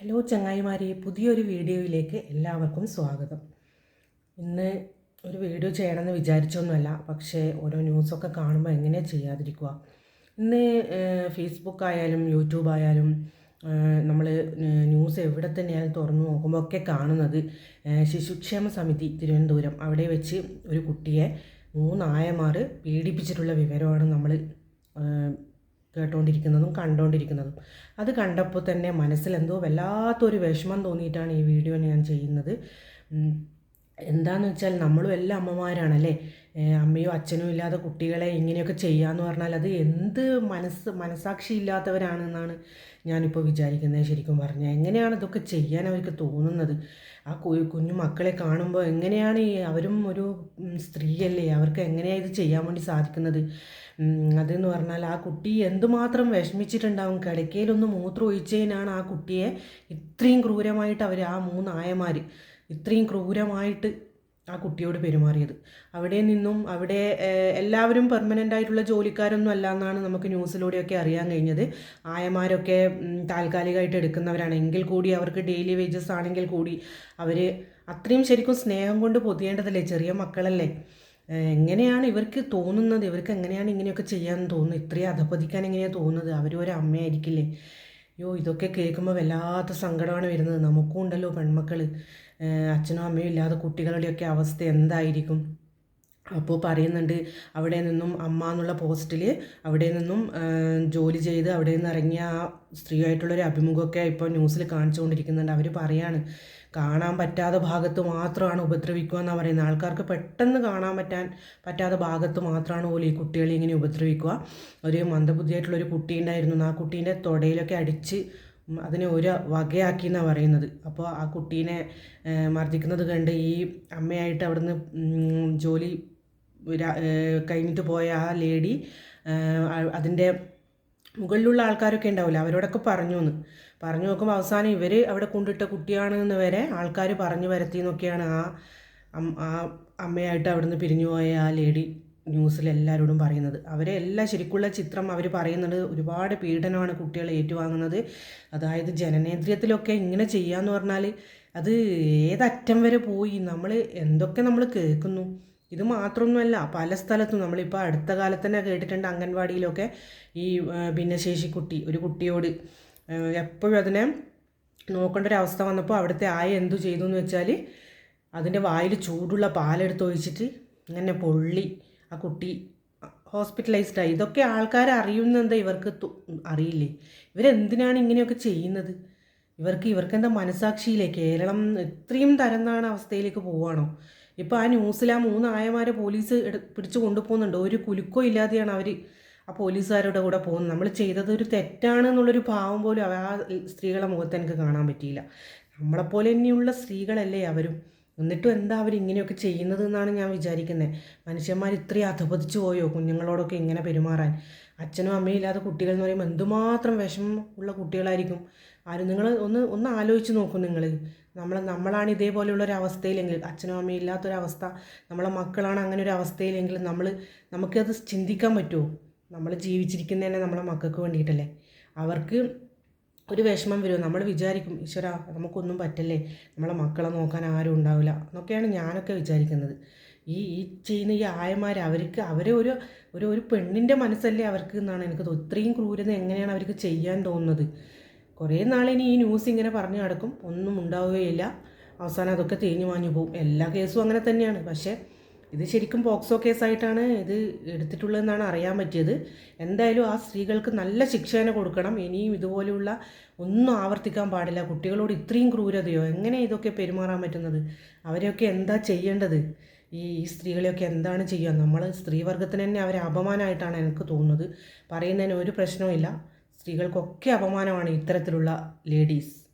Hello ചങ്ങായിമാരെ പുതിയൊരു വീഡിയോയിലേക്ക് എല്ലാവർക്കും സ്വാഗതം. ഇന്ന് ഒരു വീഡിയോ ചെയ്യണമെന്ന് വിചാരിച്ചൊന്നുമല്ല പക്ഷേ ഓരോ ന്യൂസൊക്കെ കാണുമ്പോൾ എങ്ങനെ ചെയ്യാതിരിക്കുക? ഇന്ന് ഫേസ്ബുക്ക് ആയാലും യൂട്യൂബ് ആയാലും നമ്മൾ ന്യൂസ് എവിടെ തന്നെയായാലും തുറന്നു നോക്കുമ്പോൾ ഒക്കെ കാണുന്നത് ശിശുക്ഷേമ സമിതി തിരുവനന്തപുരം. അവിടെ വെച്ച് ഒരു കുട്ടിയെ മൂന്നായമാർ പീഡിപ്പിച്ചിട്ടുള്ള വിവരമാണ് നമ്മൾ കേട്ടുകൊണ്ടിരിക്കുന്നതും കണ്ടുകൊണ്ടിരിക്കുന്നതും അത് കണ്ടപ്പോൾ തന്നെ മനസ്സിലെന്തോ വല്ലാത്തൊരു വിഷമം തോന്നിയിട്ടാണ് ഈ വീഡിയോ ഞാൻ ചെയ്യുന്നത്. ഉം, എന്താന്ന് വെച്ചാൽ നമ്മളും എല്ലാ അമ്മമാരാണല്ലേ? അമ്മയോ അച്ഛനോ ഇല്ലാതെ കുട്ടികളെ ഇങ്ങനെയൊക്കെ ചെയ്യാന്ന് പറഞ്ഞാൽ അത് എന്ത് മനസ്സ് മനസാക്ഷി ഇല്ലാത്തവരാണെന്നാണ് ഞാനിപ്പോൾ വിചാരിക്കുന്നത് ശരിക്കും പറഞ്ഞാൽ. എങ്ങനെയാണ് ഇതൊക്കെ ചെയ്യാൻ അവർക്ക് തോന്നുന്നത്? ആ കുഞ്ഞു മക്കളെ കാണുമ്പോൾ എങ്ങനെയാണ് ഈ അവരും ഒരു സ്ത്രീയല്ലേ? അവർക്ക് എങ്ങനെയാണ് ഇത് ചെയ്യാൻ വേണ്ടി സാധിക്കുന്നത്? അതെന്ന് പറഞ്ഞാൽ ആ കുട്ടി എന്തുമാത്രം വിഷമിച്ചിട്ടുണ്ടാവും? കിടക്കയിലൊന്ന് മൂത്രം ഒഴിച്ചതിനാണ് ആ കുട്ടിയെ ഇത്രയും ക്രൂരമായിട്ട് അവർ ആ മൂന്ന് ആയമാർ ഇത്രയും ക്രൂരമായിട്ട് ആ കുട്ടിയോട് പെരുമാറിയത്. അവിടെ നിന്നും അവിടെ എല്ലാവരും പെർമനന്റ് ആയിട്ടുള്ള ജോലിക്കാരൊന്നും അല്ല എന്നാണ് നമുക്ക് ന്യൂസിലൂടെയൊക്കെ അറിയാൻ കഴിഞ്ഞത്. ആയമാരൊക്കെ താൽക്കാലികമായിട്ട് എടുക്കുന്നവരാണ്. എങ്കിൽ കൂടി അവർക്ക് ഡെയിലി വേജസ് ആണെങ്കിൽ കൂടി അവർ അത്രയും ശരിക്കും സ്നേഹം കൊണ്ട് പൊതിയേണ്ടതല്ലേ? ചെറിയ മക്കളല്ലേ? എങ്ങനെയാണ് ഇവർക്ക് തോന്നുന്നത്? ഇവർക്ക് എങ്ങനെയാണ് ഇങ്ങനെയൊക്കെ ചെയ്യാൻ തോന്നുന്നത്? ഇത്രയും അധപ്പതിക്കാൻ എങ്ങനെയാണ് തോന്നുന്നത്? അവരൊരു അമ്മയായിരിക്കില്ലേ? അയ്യോ ഇതൊക്കെ കേൾക്കുമ്പോൾ വല്ലാത്ത സങ്കടമാണ് വരുന്നത്. നമുക്കും ഉണ്ടല്ലോ പെൺമക്കൾ അച്ഛനും അമ്മയും ഇല്ലാതെ കുട്ടികളുടെയൊക്കെ അവസ്ഥ എന്തായിരിക്കും? അപ്പോൾ പറയുന്നുണ്ട് അവിടെ നിന്നും അമ്മ എന്നുള്ള പോസ്റ്റിൽ അവിടെ നിന്നും ജോലി ചെയ്ത് അവിടെ നിന്ന് ഇറങ്ങിയ ആ സ്ത്രീയായിട്ടുള്ളൊരു അഭിമുഖമൊക്കെ ഇപ്പോൾ ന്യൂസിൽ കാണിച്ചുകൊണ്ടിരിക്കുന്നുണ്ട്. അവർ പറയാണ് കാണാൻ പറ്റാത്ത ഭാഗത്ത് മാത്രമാണ് ഉപദ്രവിക്കുക എന്നാണ് പറയുന്നത്. ആൾക്കാർക്ക് പെട്ടെന്ന് കാണാൻ പറ്റാൻ പറ്റാത്ത ഭാഗത്ത് മാത്രമാണ് പോലും ഈ കുട്ടികളെ ഇങ്ങനെ ഉപദ്രവിക്കുക. ഒരു മന്ദബുദ്ധിയായിട്ടുള്ളൊരു കുട്ടി ഉണ്ടായിരുന്നു. ആ കുട്ടീന്റെ തൊടയിലൊക്കെ അടിച്ച് അതിനെ ഒരു വകയാക്കി എന്നാണ് പറയുന്നത്. അപ്പോൾ ആ കുട്ടീനെ മർദ്ദിക്കുന്നത് കണ്ട് ഈ അമ്മയായിട്ട് അവിടുന്ന് ജോലി കഴിഞ്ഞിട്ട് പോയ ആ ലേഡി അതിന്റെ മുകളിലുള്ള ആൾക്കാരൊക്കെ ഉണ്ടാവില്ല? അവരോടൊക്കെ പറഞ്ഞു എന്ന് പറഞ്ഞു നോക്കുമ്പോൾ അവസാനം ഇവർ അവിടെ കൊണ്ടിട്ട കുട്ടിയാണ് എന്ന് വരെ ആൾക്കാർ പറഞ്ഞു വരത്തി എന്നൊക്കെയാണ് ആ അമ്മയായിട്ട് അവിടുന്ന് പിരിഞ്ഞു പോയ ആ ലേഡി. ന്യൂസിൽ എല്ലാവരോടും പറയുന്നത്. അവരെ എല്ലാ ശരിക്കുള്ള ചിത്രം അവർ പറയുന്നത് ഒരുപാട് പീഡനമാണ് കുട്ടികൾ ഏറ്റുവാങ്ങുന്നത്. അതായത് ജനനേന്ദ്രിയത്തിലൊക്കെ ഇങ്ങനെ ചെയ്യാന്ന് പറഞ്ഞാൽ അത് ഏതറ്റം വരെ പോയി. നമ്മൾ എന്തൊക്കെ നമ്മൾ കേൾക്കുന്നു? ഇത് മാത്രമൊന്നുമല്ല പല സ്ഥലത്തും നമ്മളിപ്പോൾ അടുത്ത കാലത്ത് തന്നെ കേട്ടിട്ടുണ്ട് അംഗൻവാടിയിലൊക്കെ ഈ ഭിന്നശേഷി കുട്ടി ഒരു കുട്ടിയോട് എപ്പോഴും അതിനെ നോക്കേണ്ട ഒരു അവസ്ഥ വന്നപ്പോൾ അവിടുത്തെ ആയ എന്തു ചെയ്തു എന്ന് വെച്ചാൽ അതിന്റെ വായിൽ ചൂടുള്ള പാലെടുത്ത് ഒഴിച്ചിട്ട് ഇങ്ങനെ പൊള്ളി ആ കുട്ടി ഹോസ്പിറ്റലൈസ്ഡ് ആയി. ഇതൊക്കെ ആൾക്കാർ അറിയുന്നെന്താ? ഇവർക്ക് അറിയില്ലേ? ഇവരെന്തിനാണ് ഇങ്ങനെയൊക്കെ ചെയ്യുന്നത്? ഇവർക്ക് ഇവർക്ക് എന്താ മനസാക്ഷിയില്ലേ? കേരളം ഇത്രയും തരംതാണ അവസ്ഥയിലേക്ക് പോവാണോ ഇപ്പോൾ ആ ന്യൂസിൽ ആ മൂന്ന് ആയമാരെ പോലീസ് പിടിച്ചു കൊണ്ടുപോകുന്നുണ്ട്. ഒരു കുലുക്കോ ഇല്ലാതെയാണ് അവർ ആ പോലീസുകാരുടെ കൂടെ പോകുന്നത്. നമ്മൾ ചെയ്തത് ഒരു തെറ്റാണ് എന്നുള്ളൊരു ഭാവം പോലും ആ സ്ത്രീകളെ മുഖത്ത് എനിക്ക് കാണാൻ പറ്റിയില്ല. നമ്മളെപ്പോലെ തന്നെയുള്ള സ്ത്രീകളല്ലേ അവരും? എന്നിട്ടും എന്താ അവർ ഇങ്ങനെയൊക്കെ ചെയ്യുന്നത് എന്നാണ് ഞാൻ വിചാരിക്കുന്നത് മനുഷ്യന്മാർ ഇത്രയും അധപതിച്ചു പോയോ കുഞ്ഞുങ്ങളോടൊക്കെ ഇങ്ങനെ പെരുമാറാൻ? അച്ഛനും അമ്മയും ഇല്ലാത്ത കുട്ടികൾ എന്ന് പറയുമ്പോൾ എന്തുമാത്രം വിഷമം ഉള്ള കുട്ടികളായിരിക്കും? ആരും നിങ്ങൾ ഒന്ന് ഒന്ന് ആലോചിച്ച് നോക്കും നിങ്ങൾ നമ്മൾ നമ്മളാണ് ഇതേപോലെയുള്ള ഒരു അവസ്ഥയിലെങ്കിൽ അച്ഛനും അമ്മയും ഇല്ലാത്തൊരവസ്ഥ നമ്മളെ മക്കളാണ് അങ്ങനെ ഒരു അവസ്ഥയിലെങ്കിൽ നമ്മൾ നമുക്കത് ചിന്തിക്കാൻ പറ്റുമോ നമ്മൾ ജീവിച്ചിരിക്കുന്നതന്നെ നമ്മളെ മക്കൾക്ക് വേണ്ടിയിട്ടല്ലേ? അവർക്ക് ഒരു വിഷമം വരുമോ? നമ്മൾ വിചാരിക്കും ഈശ്വര നമുക്കൊന്നും പറ്റല്ലേ. നമ്മളെ മക്കളെ നോക്കാൻ ആരും ഉണ്ടാവില്ല എന്നൊക്കെയാണ് ഞാനൊക്കെ വിചാരിക്കുന്നത്. ഈ ഈ ചെയ്യുന്ന ഈ ആയമാർ അവർക്ക് അവരെ ഒരു ഒരു ഒരു പെണ്ണിന്റെ മനസ്സല്ലേ അവർക്ക് എന്നാണ് എനിക്ക് ഇത്രയും ക്രൂരത എങ്ങനെയാണ് അവർക്ക് ചെയ്യാൻ തോന്നുന്നത്? കുറേ നാളിനി ഈ ന്യൂസ് ഇങ്ങനെ പറഞ്ഞു നടക്കും. ഒന്നും ഉണ്ടാവുകയില്ല. അവസാനം അതൊക്കെ തേഞ്ഞു മാഞ്ഞു പോകും എല്ലാ കേസും അങ്ങനെ തന്നെയാണ്. പക്ഷേ ഇത് ശരിക്കും പോക്സോ കേസായിട്ടാണ് ഇത് എടുത്തിട്ടുള്ളതെന്നാണ് അറിയാൻ പറ്റിയത്. എന്തായാലും ആ സ്ത്രീകൾക്ക് നല്ല ശിക്ഷ തന്നെ കൊടുക്കണം. ഇനിയും ഇതുപോലെയുള്ള ഒന്നും ആവർത്തിക്കാൻ പാടില്ല. കുട്ടികളോട് ഇത്രയും ക്രൂരതയോ? എങ്ങനെ ഇതൊക്കെ പെരുമാറാൻ പറ്റുന്നത്? അവരെയൊക്കെ എന്താ ചെയ്യേണ്ടത്? ഈ ഈ സ്ത്രീകളെയൊക്കെ എന്താണ് ചെയ്യുക? നമ്മൾ സ്ത്രീവർഗത്തിന് തന്നെ അവരെ അപമാനമായിട്ടാണ് എനിക്ക് തോന്നുന്നത്. പറയുന്നതിന് ഒരു പ്രശ്നവുമില്ല. സ്ത്രീകൾക്കൊക്കെ അപമാനമാണ് ഇത്തരത്തിലുള്ള ലേഡീസ്.